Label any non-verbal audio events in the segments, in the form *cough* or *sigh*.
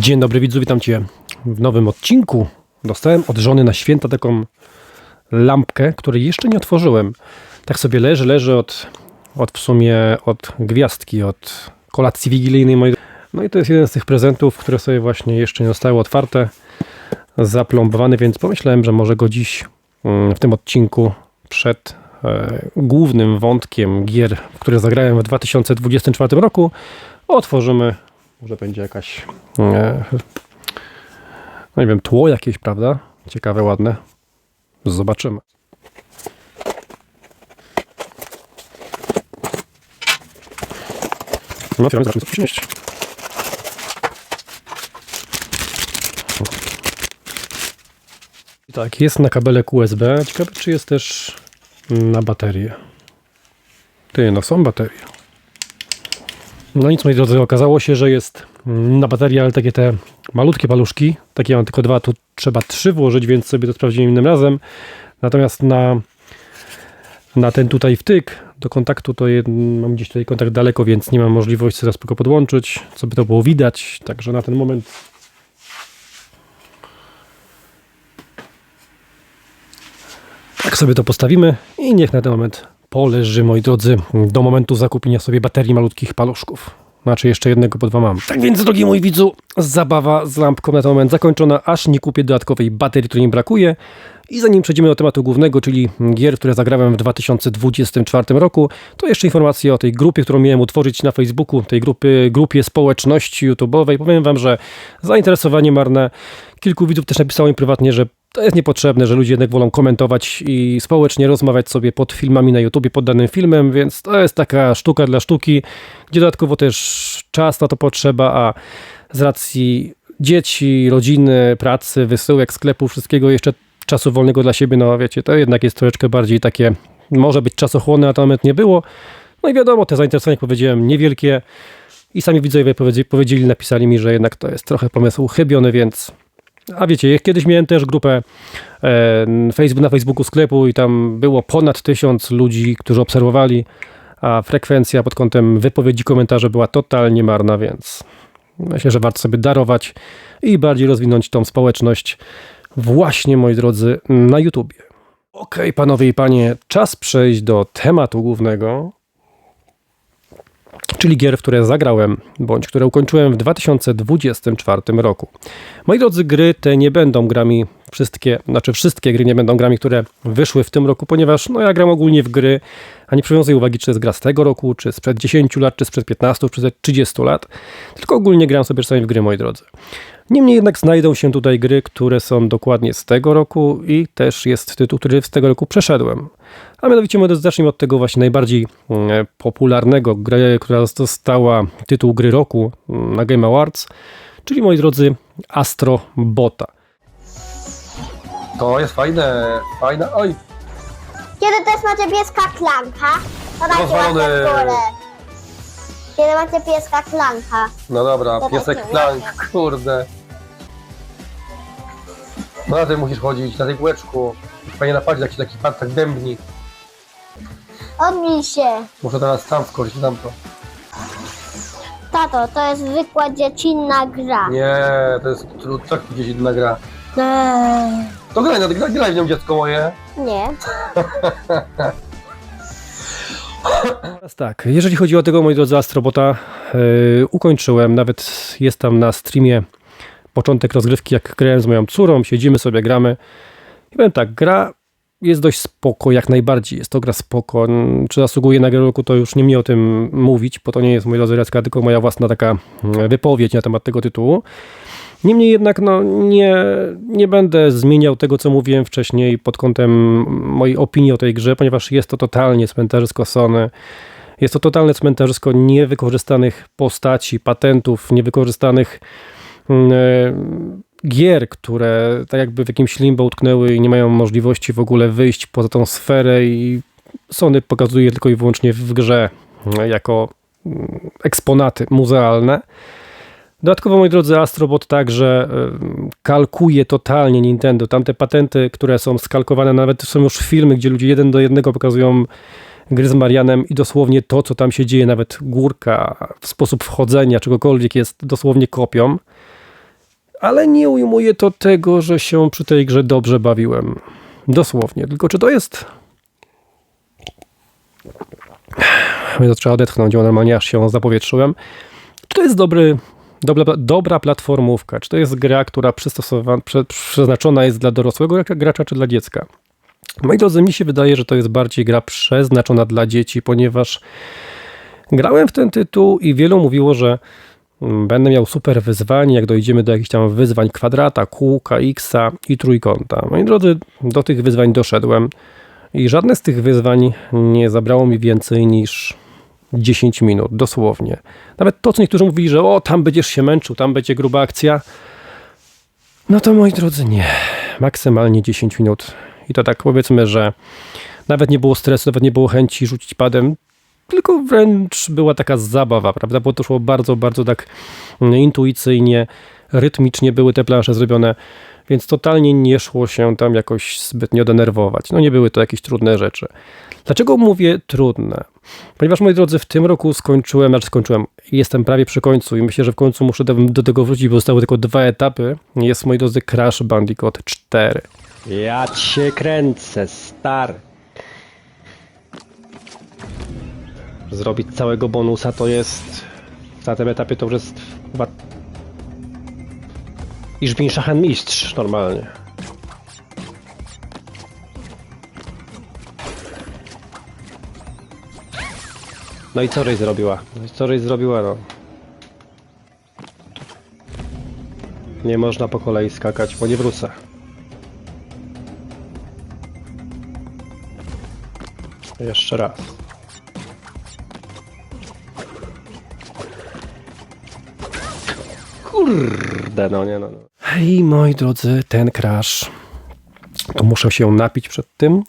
Dzień dobry widzu, witam Cię w nowym odcinku. Dostałem od żony na święta taką lampkę, której jeszcze nie otworzyłem. Tak sobie leży, leży od, od w sumie od gwiazdki, od kolacji wigilijnej mojej. No i to jest jeden z tych prezentów, które sobie właśnie jeszcze nie zostały otwarte, zaplombowane, więc pomyślałem, że może go dziś mm, w tym odcinku przed e, głównym wątkiem gier, które zagrałem w 2024 roku, otworzymy. Może będzie jakaś, e, no nie wiem, tło jakieś, prawda? Ciekawe, ładne. Zobaczymy. No, otwieramy, zobaczymy, co. I Tak, jest na kabelek USB. Ciekawe, czy jest też na baterię. Ty, no są baterie. No nic, moi drodzy, okazało się, że jest na baterię, ale takie te malutkie paluszki. Takie mam tylko dwa, tu trzeba trzy włożyć, więc sobie to sprawdziłem innym razem. Natomiast na, na ten tutaj wtyk do kontaktu to mam gdzieś tutaj kontakt daleko, więc nie mam możliwości teraz go podłączyć, co by to było widać. Także na ten moment Tak sobie to postawimy i niech na ten moment poleży, moi drodzy, do momentu zakupienia sobie baterii malutkich paluszków. Znaczy jeszcze jednego, bo dwa mam. Tak więc, drogi mój widzu, zabawa z lampką na ten moment zakończona, aż nie kupię dodatkowej baterii, której mi brakuje. I zanim przejdziemy do tematu głównego, czyli gier, które zagrałem w 2024 roku, to jeszcze informacje o tej grupie, którą miałem utworzyć na Facebooku, tej grupy, grupie społeczności YouTube'owej. Powiem Wam, że zainteresowanie marne. Kilku widzów też napisało mi prywatnie, że to jest niepotrzebne, że ludzie jednak wolą komentować i społecznie rozmawiać sobie pod filmami na YouTubie, pod danym filmem, więc to jest taka sztuka dla sztuki, gdzie dodatkowo też czas na to potrzeba, a z racji dzieci, rodziny, pracy, wysyłek, sklepu, wszystkiego jeszcze czasu wolnego dla siebie, no wiecie, to jednak jest troszeczkę bardziej takie, może być czasochłonne, a to moment nie było. No i wiadomo, te zainteresowania, jak powiedziałem, niewielkie i sami widzowie powiedzieli, napisali mi, że jednak to jest trochę pomysł chybiony, więc a wiecie, kiedyś miałem też grupę e, Facebook, na Facebooku sklepu i tam było ponad tysiąc ludzi, którzy obserwowali, a frekwencja pod kątem wypowiedzi komentarzy była totalnie marna, więc myślę, że warto sobie darować i bardziej rozwinąć tą społeczność właśnie, moi drodzy, na YouTubie. Okej, okay, panowie i panie, czas przejść do tematu głównego, czyli gier, w które zagrałem, bądź które ukończyłem w 2024 roku. Moi drodzy, gry te nie będą grami wszystkie, znaczy wszystkie gry nie będą grami, które wyszły w tym roku, ponieważ no ja gram ogólnie w gry, a nie przywiązuję uwagi, czy jest gra z tego roku, czy sprzed 10 lat, czy sprzed 15, czy sprzed 30 lat, tylko ogólnie gram sobie czasami w gry, moi drodzy. Niemniej jednak znajdą się tutaj gry, które są dokładnie z tego roku i też jest tytuł, który z tego roku przeszedłem. A mianowicie zacznijmy od tego właśnie najbardziej mm, popularnego, gry, która dostała tytuł gry roku mm, na Game Awards, czyli moi drodzy Astro Bota. To jest fajne, fajne, oj, Kiedy też macie pieska klanka, to dajcie Rozwalony. łapkę w górę. Kiedy macie pieska klanka. no dobra, piesek plank, nie? kurde. No na tym musisz chodzić, na tej kółeczku. Fajnie napadzie, jak się taki pan tak dębni. Odbij się. Muszę teraz tam skoczyć, tam to. Tato, to jest zwykła dziecinna gra. Nie, to jest tak gdzieś inna gra. Eee, To graj, no, graj, graj w nią dziecko moje. Nie. Teraz tak, jeżeli chodzi o tego, moi drodzy, Astrobota, yy, ukończyłem, nawet jest tam na streamie początek rozgrywki, jak grałem z moją córą, siedzimy sobie, gramy. I powiem tak, gra jest dość spoko, jak najbardziej, jest to gra spoko. Czy zasługuje na grę roku, to już nie mnie o tym mówić, bo to nie jest, moi drodzy, recka, tylko moja własna taka mm, wypowiedź na temat tego tytułu. Niemniej jednak no, nie, nie będę zmieniał tego, co mówiłem wcześniej pod kątem mojej opinii o tej grze, ponieważ jest to totalnie cmentarzysko Sony. Jest to totalne cmentarzysko niewykorzystanych postaci, patentów, niewykorzystanych gier, które tak jakby w jakimś limbo utknęły i nie mają możliwości w ogóle wyjść poza tą sferę i Sony pokazuje tylko i wyłącznie w grze e, jako mm, eksponaty muzealne. Dodatkowo, moi drodzy, Astrobot także kalkuje totalnie Nintendo. Tamte patenty, które są skalkowane, nawet są już filmy, gdzie ludzie jeden do jednego pokazują gry z Marianem i dosłownie to, co tam się dzieje, nawet górka, sposób wchodzenia, czegokolwiek jest dosłownie kopią. Ale nie ujmuje to tego, że się przy tej grze dobrze bawiłem. Dosłownie. Tylko czy to jest. To trzeba odetchnąć, bo normalnie aż się zapowietrzyłem. Czy to jest dobry, dobra, dobra platformówka? Czy to jest gra, która przystosowana, prze, przeznaczona jest dla dorosłego gracza, czy dla dziecka? Moi drodzy, mi się wydaje, że to jest bardziej gra przeznaczona dla dzieci, ponieważ grałem w ten tytuł i wielu mówiło, że będę miał super wyzwanie, jak dojdziemy do jakichś tam wyzwań kwadrata, kółka, xa i trójkąta. Moi drodzy, do tych wyzwań doszedłem i żadne z tych wyzwań nie zabrało mi więcej niż 10 minut, dosłownie. Nawet to, co niektórzy mówili, że o, tam będziesz się męczył, tam będzie gruba akcja. No to moi drodzy, nie. Maksymalnie 10 minut. I to tak powiedzmy, że nawet nie było stresu, nawet nie było chęci rzucić padem, tylko wręcz była taka zabawa, prawda? Bo to szło bardzo, bardzo tak intuicyjnie, rytmicznie były te plansze zrobione, więc totalnie nie szło się tam jakoś zbytnio denerwować. No nie były to jakieś trudne rzeczy. Dlaczego mówię trudne? Ponieważ, moi drodzy, w tym roku skończyłem, znaczy skończyłem, jestem prawie przy końcu i myślę, że w końcu muszę do, tego wrócić, bo zostały tylko dwa etapy. Jest, moi drodzy, Crash Bandicoot 4. Ja cię kręcę, stary. Zrobić całego bonusa to jest, na tym etapie to już jest chyba Ich bin Szachenmistrz normalnie. No i co Rej zrobiła? No i co Rej zrobiła, no? Nie można po kolei skakać, bo nie wrócę. Jeszcze raz. Kurde, no nie, no. no. I moi drodzy, ten crash. To muszę się napić przed tym.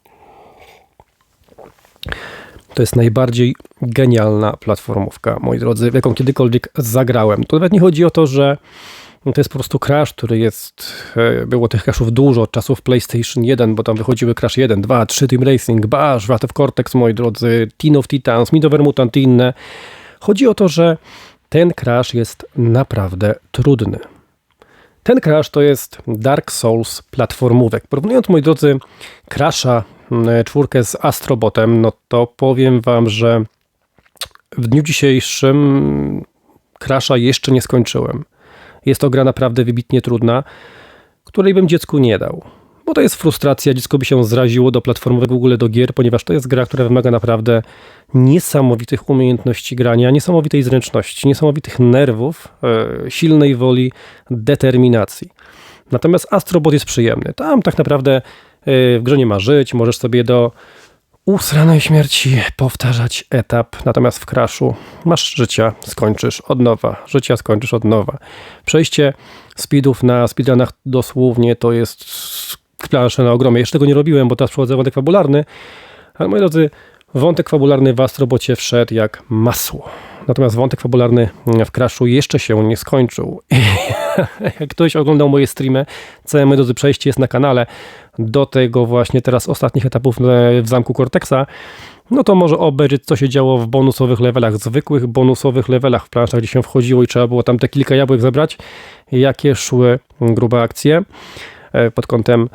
To jest najbardziej genialna platformówka, moi drodzy, jaką kiedykolwiek zagrałem. To nawet nie chodzi o to, że to jest po prostu Crash, który jest, e, było tych Crashów dużo od czasów PlayStation 1, bo tam wychodziły Crash 1, 2, 3 Team Racing, Bash, Wrath of Cortex, moi drodzy, Teen of Titans, Mid Over Mutant i inne. Chodzi o to, że ten Crash jest naprawdę trudny. Ten Crash to jest Dark Souls platformówek. Porównując, moi drodzy, Crasha mm, czwórkę z Astrobotem, no to powiem wam, że w dniu dzisiejszym Crasha jeszcze nie skończyłem. Jest to gra naprawdę wybitnie trudna, której bym dziecku nie dał. Bo to jest frustracja, dziecko by się zraziło do platformowek, w ogóle do gier, ponieważ to jest gra, która wymaga naprawdę niesamowitych umiejętności grania, niesamowitej zręczności, niesamowitych nerwów, e, silnej woli, determinacji. Natomiast Astrobot jest przyjemny. Tam tak naprawdę e, w grze nie ma żyć, możesz sobie do usranej śmierci powtarzać etap, natomiast w Crashu masz życia, skończysz od nowa, życia skończysz od nowa. Przejście speedów na speedrunach dosłownie to jest plansze na ogromie. Jeszcze tego nie robiłem, bo teraz przychodzę wątek fabularny, ale moi drodzy, wątek fabularny w Astrobocie wszedł jak masło. Natomiast wątek fabularny w Crashu jeszcze się nie skończył. *laughs* Jak ktoś oglądał moje streamy, całe moi drodzy przejście jest na kanale do tego właśnie teraz ostatnich etapów w Zamku Cortexa, no to może obejrzeć, co się działo w bonusowych levelach, zwykłych bonusowych levelach w planszach, gdzie się wchodziło i trzeba było tam te kilka jabłek zebrać, jakie szły grube akcje e, pod kątem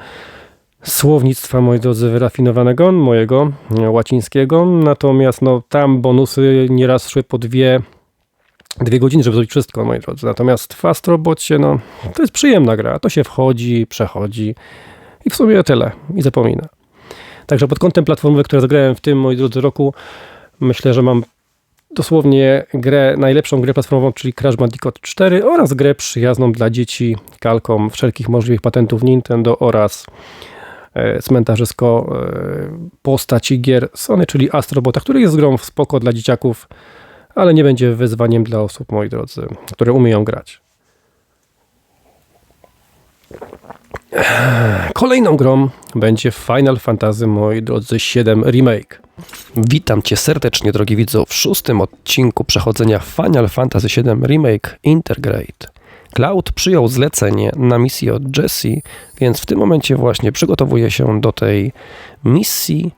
słownictwa, moi drodzy, wyrafinowanego, mojego e, łacińskiego. Natomiast no, tam bonusy nieraz szły po dwie, dwie godziny, żeby zrobić wszystko, moi drodzy. Natomiast w Astrobocie, no, to jest przyjemna gra. To się wchodzi, przechodzi i w sumie tyle. I zapomina. Także pod kątem platformowy, które zagrałem w tym, moi drodzy, roku, myślę, że mam dosłownie grę, najlepszą grę platformową, czyli Crash Bandicoot 4 oraz grę przyjazną dla dzieci kalką wszelkich możliwych patentów Nintendo oraz e, cmentarzysko e, postaci gier Sony, czyli Astrobota, który jest grą w spoko dla dzieciaków, ale nie będzie wyzwaniem dla osób, moi drodzy, które umieją grać. Kolejną grą będzie Final Fantasy, moi drodzy, 7 Remake. Witam Cię serdecznie, drogi widzu, w szóstym odcinku przechodzenia Final Fantasy VII Remake Intergrade. Cloud przyjął zlecenie na misję od Jessie, więc w tym momencie właśnie przygotowuje się do tej misji.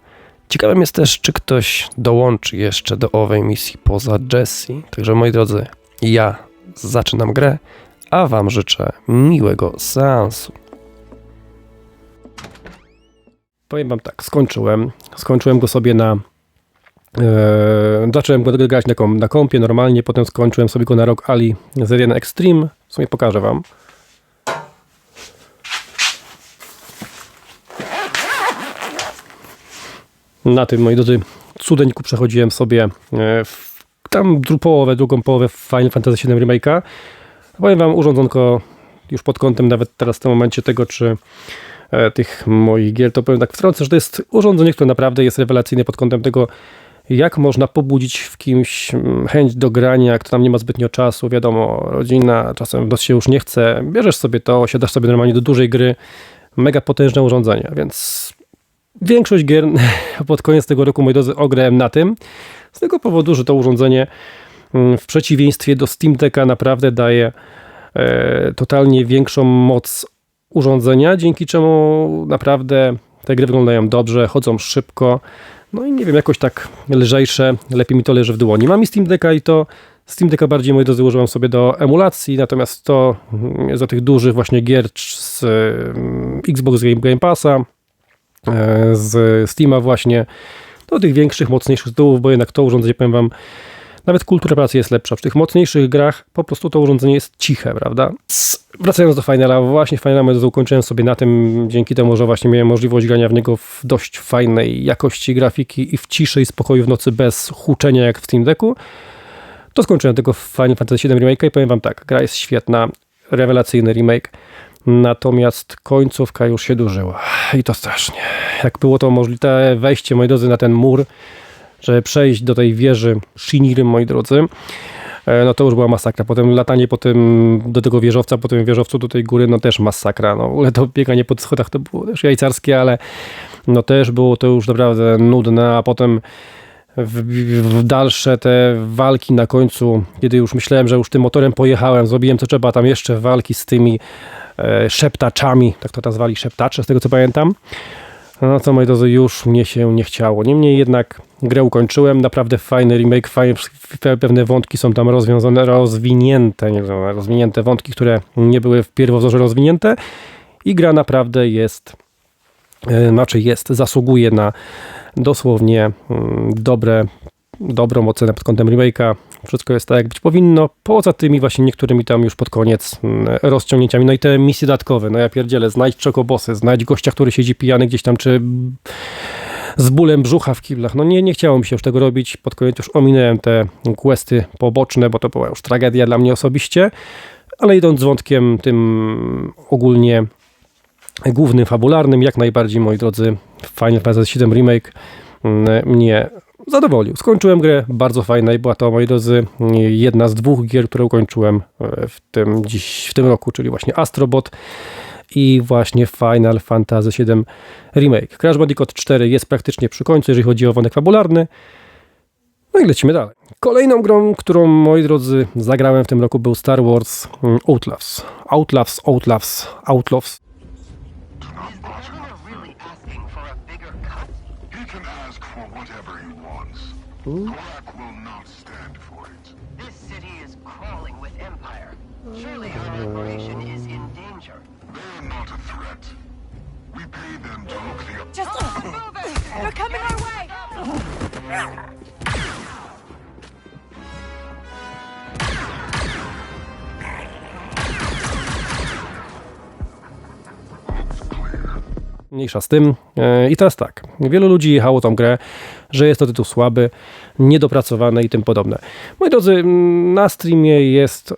Ciekawym jest też, czy ktoś dołączy jeszcze do owej misji poza Jessie. Także moi drodzy, ja zaczynam grę, a Wam życzę miłego seansu. Powiem Wam tak, skończyłem. Skończyłem go sobie na. E, zacząłem go grać na, kom, na kompie normalnie, potem skończyłem sobie go na Rock Ali z 1 Extreme. W sumie pokażę Wam. Na tym, moi drodzy, cudeńku przechodziłem sobie w, tam połowę, drugą połowę Final Fantasy VII Remake'a. Powiem Wam, urządzonko już pod kątem nawet teraz w tym momencie tego, czy tych moich gier, to powiem tak wtrącę, że to jest urządzenie, które naprawdę jest rewelacyjne pod kątem tego, jak można pobudzić w kimś mm, chęć do grania, kto tam nie ma zbytnio czasu, wiadomo, rodzina, czasem się już nie chce, bierzesz sobie to, siadasz sobie normalnie do dużej gry, mega potężne urządzenie, więc większość gier *laughs* pod koniec tego roku, moi drodzy, ograłem na tym, z tego powodu, że to urządzenie mm, w przeciwieństwie do Steam Decka naprawdę daje e, totalnie większą moc urządzenia, dzięki czemu naprawdę te gry wyglądają dobrze, chodzą szybko, no i nie wiem, jakoś tak lżejsze, lepiej mi to leży w dłoni. Mam i Steam Decka i to Steam Decka bardziej, moi drodzy, używam sobie do emulacji, natomiast to mm, za tych dużych właśnie gier z mm, Xbox Game, Game Passa, e, z Steama właśnie, do tych większych, mocniejszych tytułów, bo jednak to urządzenie, powiem wam, nawet kultura pracy jest lepsza. W tych mocniejszych grach po prostu to urządzenie jest ciche, prawda? Wracając do Finala, właśnie moi drodzy, ukończyłem sobie na tym, dzięki temu, że właśnie miałem możliwość grania w niego w dość fajnej jakości grafiki i w ciszy i spokoju w nocy bez huczenia jak w Steam Decku, to skończyłem tego Final Fantasy VII Remake i powiem wam tak, gra jest świetna, rewelacyjny remake, natomiast końcówka już się dłużyła i to strasznie. Jak było to możliwe wejście, moi drodzy, na ten mur, żeby przejść do tej wieży Shiniry, moi drodzy, e, no to już była masakra. Potem latanie po tym, do tego wieżowca, po tym wieżowcu do tej góry, no też masakra. No, w ogóle to bieganie po schodach to było też jajcarskie, ale no też było to już naprawdę nudne, a potem w, w dalsze te walki na końcu, kiedy już myślałem, że już tym motorem pojechałem, zrobiłem co trzeba, tam jeszcze walki z tymi e, szeptaczami, tak to nazwali szeptacze, z tego co pamiętam. No co moi drodzy, już mnie się nie chciało. Niemniej jednak grę ukończyłem, naprawdę fajny remake, fajne, pewne wątki są tam rozwiązane, rozwinięte, nie wiem, rozwinięte wątki, które nie były w pierwowzorze rozwinięte i gra naprawdę jest, e, znaczy jest, zasługuje na dosłownie mm, dobre, dobrą ocenę pod kątem remake'a. Wszystko jest tak, jak być powinno, poza tymi właśnie niektórymi tam już pod koniec mm, rozciągnięciami. No i te misje dodatkowe, no ja pierdzielę, znajdź czokobosy, znajdź gościa, który siedzi pijany gdzieś tam, czy z bólem brzucha w kiblach. No nie, nie chciało mi się już tego robić. Pod koniec już ominąłem te questy poboczne, bo to była już tragedia dla mnie osobiście. Ale idąc z wątkiem tym ogólnie głównym, fabularnym, jak najbardziej, moi drodzy, Final Fantasy VII Remake mm, mnie zadowolił. Skończyłem grę, bardzo fajna i była to, moi drodzy, jedna z dwóch gier, które ukończyłem e, w tym, dziś, w tym roku, czyli właśnie Astrobot i właśnie Final Fantasy VII Remake. Crash Bandicoot 4 jest praktycznie przy końcu, jeżeli chodzi o wątek fabularny. No i lecimy dalej. Kolejną grą, którą, moi drodzy, zagrałem w tym roku był Star Wars mm, Outlaws. Outlaws, Outlaws, Outlaws. Wants. Korak will not stand for it. This city is crawling with empire. Oh. Surely our uh. operation is in danger. They're not a threat. We pay them to look the up. Just move it! They're coming our way! Mniejsza z tym. I teraz tak. Wielu ludzi jechało tą grę, że jest to tytuł słaby, niedopracowany i tym podobne. Moi drodzy, mm, na streamie jest e,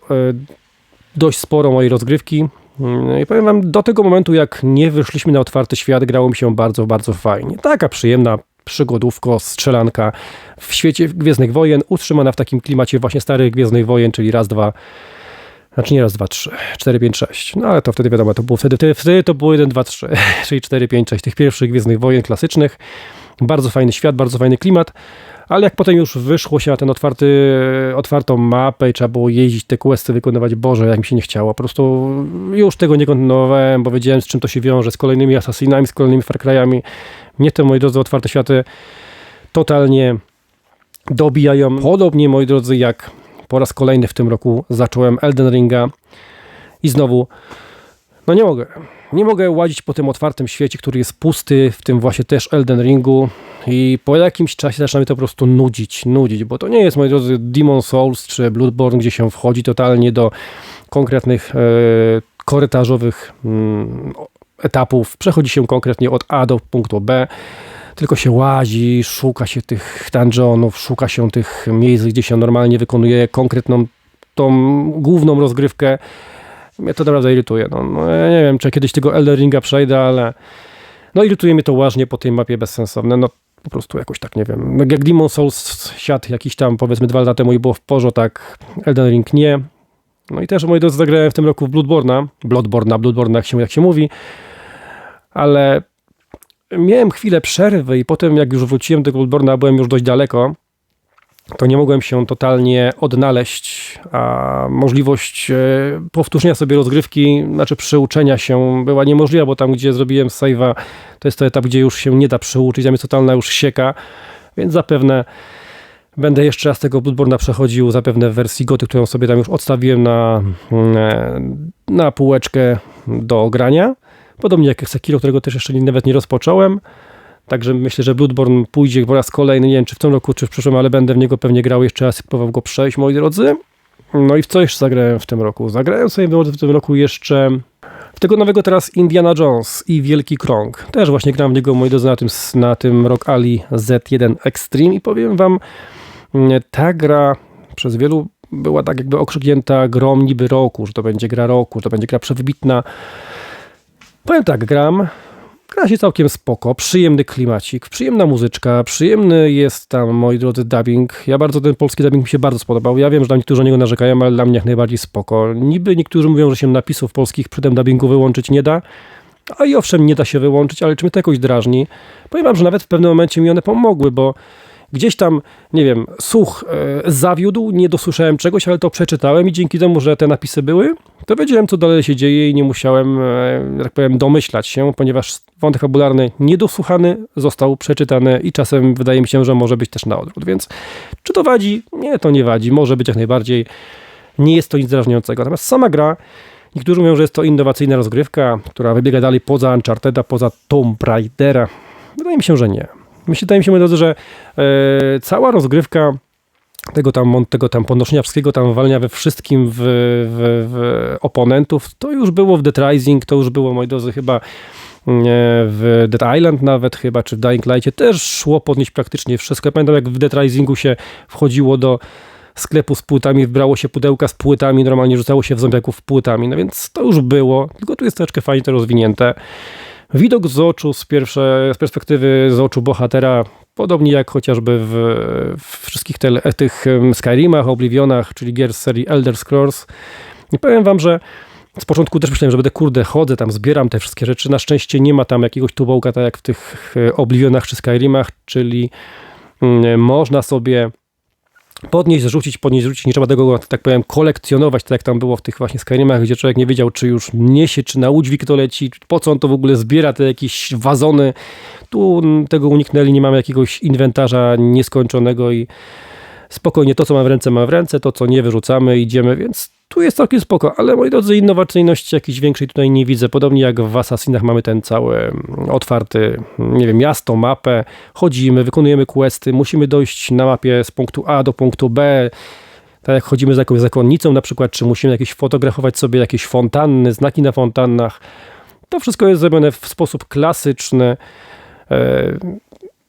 dość sporo mojej rozgrywki. Mm, I powiem wam, do tego momentu, jak nie wyszliśmy na otwarty świat, grało mi się bardzo, bardzo fajnie. Taka przyjemna przygodówko, strzelanka w świecie Gwiezdnych Wojen, utrzymana w takim klimacie właśnie starych Gwiezdnych Wojen, czyli raz, dwa, znaczy nie raz, dwa, trzy, cztery, pięć, sześć. No ale to wtedy wiadomo, to było wtedy, wtedy, to było jeden, dwa, trzy, *laughs* czyli cztery, pięć, sześć tych pierwszych Gwiezdnych Wojen klasycznych. Bardzo fajny świat, bardzo fajny klimat, ale jak potem już wyszło się na otwarty, otwartą mapę i trzeba było jeździć, te questy wykonywać, Boże, jak mi się nie chciało. Po prostu już tego nie kontynuowałem, bo wiedziałem z czym to się wiąże, z kolejnymi Assassinami, z kolejnymi Far Cry'ami. Mnie te, moi drodzy, otwarte światy totalnie dobijają. Podobnie, moi drodzy, jak po raz kolejny w tym roku zacząłem Elden Ringa. I znowu, no nie mogę. Nie mogę łazić po tym otwartym świecie, który jest pusty, w tym właśnie też Elden Ringu. I po jakimś czasie zaczyna mnie to po prostu nudzić, nudzić, bo to nie jest, moi drodzy, Demon Souls czy Bloodborne, gdzie się wchodzi totalnie do konkretnych e, korytarzowych mm, etapów. Przechodzi się konkretnie od A do punktu B tylko się łazi, szuka się tych dungeonów, szuka się tych miejsc, gdzie się normalnie wykonuje konkretną tą główną rozgrywkę. Mnie to naprawdę irytuje. No, no ja nie wiem, czy kiedyś tego Elden Ringa przejdę, ale no irytuje mnie to łażnie po tej mapie bezsensowne. No po prostu jakoś tak, nie wiem. Jak Demon Souls siadł jakiś tam powiedzmy dwa lata temu i było w porządku, tak Elden Ring nie. No i też, moi drodzy, zagrałem w tym roku w Bloodborne'a. Bloodborne'a, Bloodborne, jak się, jak się mówi. Ale miałem chwilę przerwy i potem jak już wróciłem do Bloodborne'a, byłem już dość daleko, to nie mogłem się totalnie odnaleźć, a możliwość e, powtórzenia sobie rozgrywki, znaczy przyuczenia się była niemożliwa, bo tam, gdzie zrobiłem save'a, to jest to etap, gdzie już się nie da przyuczyć, tam jest totalna już sieka, więc zapewne będę jeszcze raz tego Bloodborne'a przechodził, zapewne w wersji goty, którą sobie tam już odstawiłem na, mm, na półeczkę do ogrania. Podobnie jak Sekiro, którego też jeszcze nawet nie rozpocząłem. Także myślę, że Bloodborne pójdzie po raz kolejny, nie wiem czy w tym roku, czy w przyszłym, ale będę w niego pewnie grał jeszcze raz i próbował go przejść, moi drodzy. No i w co jeszcze zagrałem w tym roku? Zagrałem sobie w tym roku jeszcze w tego nowego teraz Indiana Jones i Wielki Krąg. Też właśnie gram w niego, moi drodzy, na tym, na tym Rock Ali Z1 Extreme i powiem wam, mm, ta gra przez wielu była tak jakby okrzyknięta grą niby roku, że to będzie gra roku, że to będzie gra przewybitna. Powiem tak, gram. Gra się całkiem spoko, przyjemny klimacik, przyjemna muzyczka, przyjemny jest tam, moi drodzy, dubbing. Ja bardzo ten polski dubbing mi się bardzo spodobał. Ja wiem, że tam niektórzy na niego narzekają, ale dla mnie jak najbardziej spoko. Niby niektórzy mówią, że się napisów polskich przy tym dubbingu wyłączyć nie da. A i owszem, nie da się wyłączyć, ale czy mnie to jakoś drażni? Powiem wam, że nawet w pewnym momencie mi one pomogły, bo gdzieś tam, nie wiem, słuch e, zawiódł, nie dosłyszałem czegoś, ale to przeczytałem i dzięki temu, że te napisy były, to wiedziałem, co dalej się dzieje i nie musiałem, e, że tak powiem, domyślać się, ponieważ wątek fabularny niedosłuchany został przeczytany i czasem wydaje mi się, że może być też na odwrót, więc czy to wadzi? Nie, to nie wadzi, może być jak najbardziej, nie jest to nic drażniącego, natomiast sama gra Niektórzy mówią, że jest to innowacyjna rozgrywka, która wybiega dalej poza Uncharted'a, poza Tomb Raidera. Wydaje mi się, że nie. Myślę, wydaje mi się, że e, cała rozgrywka tego tam, tego tam podnoszenia wszystkiego, tam walenia we wszystkim w, w, w oponentów, to już było w Dead Rising, to już było, moi drodzy, chyba e, w Dead Island nawet chyba, czy w Dying Lightie też szło podnieść praktycznie wszystko. Ja pamiętam, jak w Dead Risingu się wchodziło do sklepu z płytami, wbrało się pudełka z płytami, normalnie rzucało się w zombiaków płytami, no więc to już było, tylko tu jest troszeczkę fajnie to rozwinięte. Widok z oczu, z, pierwsze, z perspektywy z oczu bohatera, podobnie jak chociażby w, w wszystkich te, tych Skyrimach, Oblivionach, czyli gier z serii Elder Scrolls. I powiem wam, że z początku też myślałem, że będę kurde, chodzę tam, zbieram te wszystkie rzeczy. Na szczęście nie ma tam jakiegoś tubołka, tak jak w tych e, Oblivionach czy Skyrimach, czyli mm, można sobie podnieść, zrzucić, podnieść, zrzucić. Nie trzeba tego, tak powiem, kolekcjonować, tak jak tam było w tych właśnie Skyrimach, gdzie człowiek nie wiedział, czy już niesie, czy na udźwig to leci, po co on to w ogóle zbiera, te jakieś wazony. Tu tego uniknęli, nie mamy jakiegoś inwentarza nieskończonego i spokojnie to, co mam w ręce, mam w ręce, to, co nie wyrzucamy, idziemy, więc tu jest całkiem spoko, ale moi drodzy, innowacyjności jakiejś większej tutaj nie widzę. Podobnie jak w Assassinach mamy ten cały mm, otwarty, mm, nie wiem, miasto, mapę, chodzimy, wykonujemy questy, musimy dojść na mapie z punktu A do punktu B, tak jak chodzimy za jakąś zakonnicą na przykład, czy musimy jakieś fotografować sobie jakieś fontanny, znaki na fontannach. To wszystko jest zrobione w sposób klasyczny.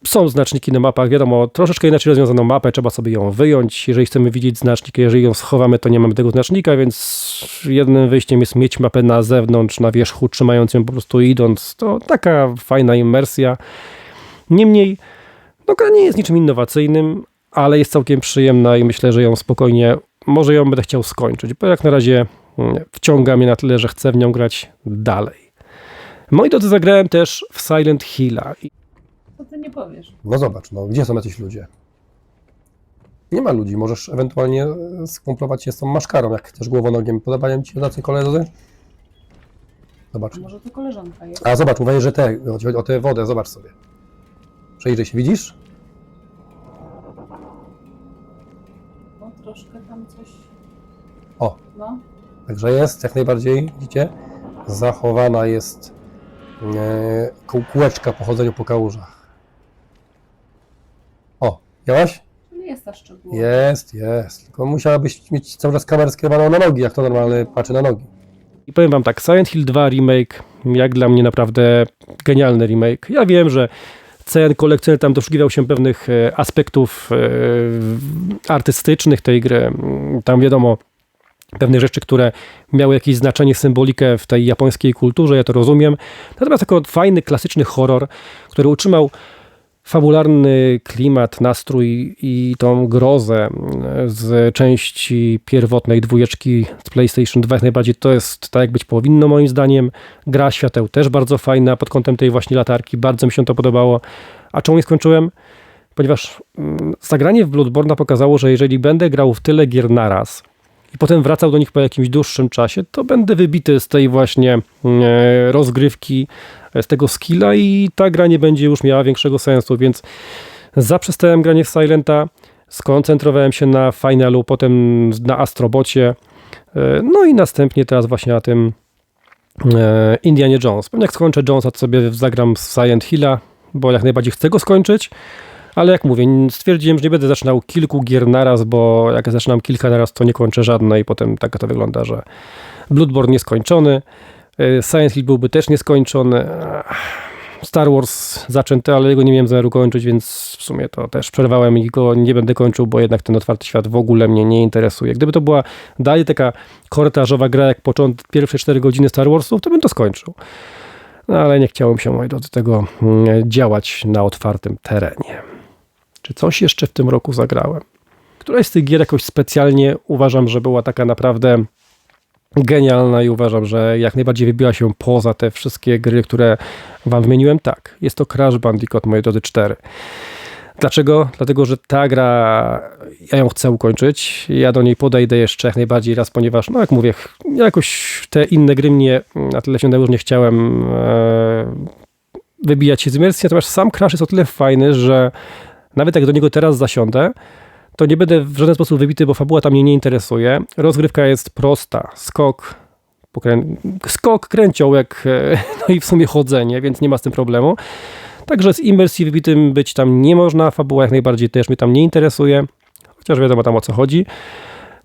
Są znaczniki na mapach, wiadomo, troszeczkę inaczej rozwiązaną mapę, trzeba sobie ją wyjąć. Jeżeli chcemy widzieć znacznik, jeżeli ją schowamy, to nie mamy tego znacznika, więc jednym wyjściem jest mieć mapę na zewnątrz, na wierzchu, trzymając ją po prostu idąc. To taka fajna imersja. Niemniej, no gra nie jest niczym innowacyjnym, ale jest całkiem przyjemna i myślę, że ją spokojnie, może ją będę chciał skończyć, bo jak na razie mm, wciąga mnie na tyle, że chcę w nią grać dalej. Moi drodzy, zagrałem też w Silent Hilla. Nie powiesz? No zobacz, no gdzie są jacyś ludzie? Nie ma ludzi, możesz ewentualnie e, skumplować się z tą maszkarą, jak chcesz głowonogiem. Podobają ci się tacy koledzy? Zobacz. A może to koleżanka jest? A zobacz, mówię, że te, chodzi o tę wodę, zobacz sobie. Przejrzyj się, widzisz? No troszkę tam coś... O. No. Także jest jak najbardziej, widzicie, zachowana jest e, kół- kółeczka po chodzeniu po kałużach. To nie jest ta szczegółowa. Jest, jest. Tylko musiałabyś mieć cały czas kamerę skierowaną na nogi, jak to normalny patrzy na nogi. I powiem wam tak, Silent Hill 2 remake, jak dla mnie naprawdę genialny remake. Ja wiem, że CN kolekcjoner tam doszukiwał się pewnych e, aspektów e, artystycznych tej gry. Mm, Tam wiadomo, pewne rzeczy, które miały jakieś znaczenie, symbolikę w tej japońskiej kulturze, ja to rozumiem. Natomiast jako fajny, klasyczny horror, który utrzymał fabularny klimat, nastrój i tą grozę z części pierwotnej dwójeczki z PlayStation 2 jak najbardziej to jest tak jak być powinno moim zdaniem. Gra świateł też bardzo fajna pod kątem tej właśnie latarki, bardzo mi się to podobało. A czemu nie skończyłem? Ponieważ mm, zagranie w Bloodborne pokazało, że jeżeli będę grał w tyle gier naraz i potem wracał do nich po jakimś dłuższym czasie, to będę wybity z tej właśnie e, rozgrywki, e, z tego skilla i ta gra nie będzie już miała większego sensu, więc zaprzestałem granie w Silenta, skoncentrowałem się na finalu, potem na Astrobocie, e, no i następnie teraz właśnie na tym Indianie Jones. Pewnie jak skończę Jonesa, to sobie zagram z Silent Hilla, bo jak najbardziej chcę go skończyć, ale jak mówię, stwierdziłem, że nie będę zaczynał kilku gier naraz, bo jak zaczynam kilka naraz, to nie kończę żadnej i potem tak to wygląda, że Bloodborne nieskończony, e, Silent Hill byłby też nieskończony, Star Wars zaczęty, ale jego nie miałem zamiaru kończyć, więc w sumie to też przerwałem i go nie będę kończył, bo jednak ten otwarty świat w ogóle mnie nie interesuje. Gdyby to była dalej taka korytarzowa gra jak początek, pierwsze 4 godziny Star Warsów, to bym to skończył. No ale nie chciałem się, moi drodzy, tego mm, działać na otwartym terenie. Czy coś jeszcze w tym roku zagrałem? Któraś z tych gier jakoś specjalnie uważam, że była taka naprawdę genialna i uważam, że jak najbardziej wybiła się poza te wszystkie gry, które wam wymieniłem. Tak, jest to Crash Bandicoot, moi drodzy, 4. Dlaczego? Dlatego, że ta gra, ja ją chcę ukończyć. Ja do niej podejdę jeszcze jak najbardziej raz, ponieważ, no jak mówię, jakoś te inne gry mnie na tyle się już nie chciałem e, wybijać się z imersji, natomiast sam Crash jest o tyle fajny, że nawet jak do niego teraz zasiądę, to nie będę w żaden sposób wybity, bo fabuła tam mnie nie interesuje. Rozgrywka jest prosta. Skok, pokrę... skok, kręciołek, e, *laughs* no i w sumie chodzenie, więc nie ma z tym problemu. Także z imersji wybitym być tam nie można, fabuła jak najbardziej też mnie tam nie interesuje, chociaż wiadomo tam o co chodzi.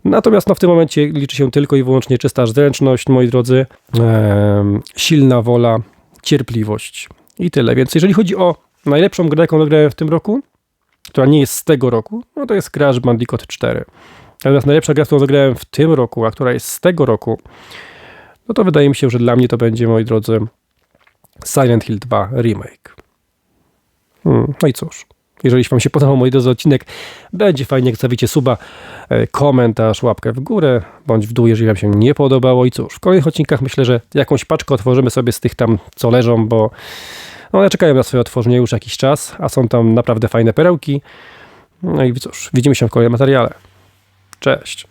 Natomiast no, w tym momencie liczy się tylko i wyłącznie czysta zręczność, moi drodzy, em, silna wola, cierpliwość i tyle. Więc jeżeli chodzi o najlepszą grę, jaką grałem w tym roku, która nie jest z tego roku, no to jest Crash Bandicoot 4. Natomiast najlepsza gra, którą zagrałem w tym roku, a która jest z tego roku, no to wydaje mi się, że dla mnie to będzie, moi drodzy, Silent Hill 2 Remake. Hmm, no i cóż, jeżeli wam się podobał, moi drodzy, odcinek, będzie fajnie, jak zostawicie suba, e, komentarz, łapkę w górę, bądź w dół, jeżeli wam się nie podobało. I cóż, w kolejnych odcinkach myślę, że jakąś paczkę otworzymy sobie z tych tam, co leżą, bo one czekają na swoje otworzenie już jakiś czas, a są tam naprawdę fajne perełki. No i cóż, widzimy się w kolejnym materiale. Cześć.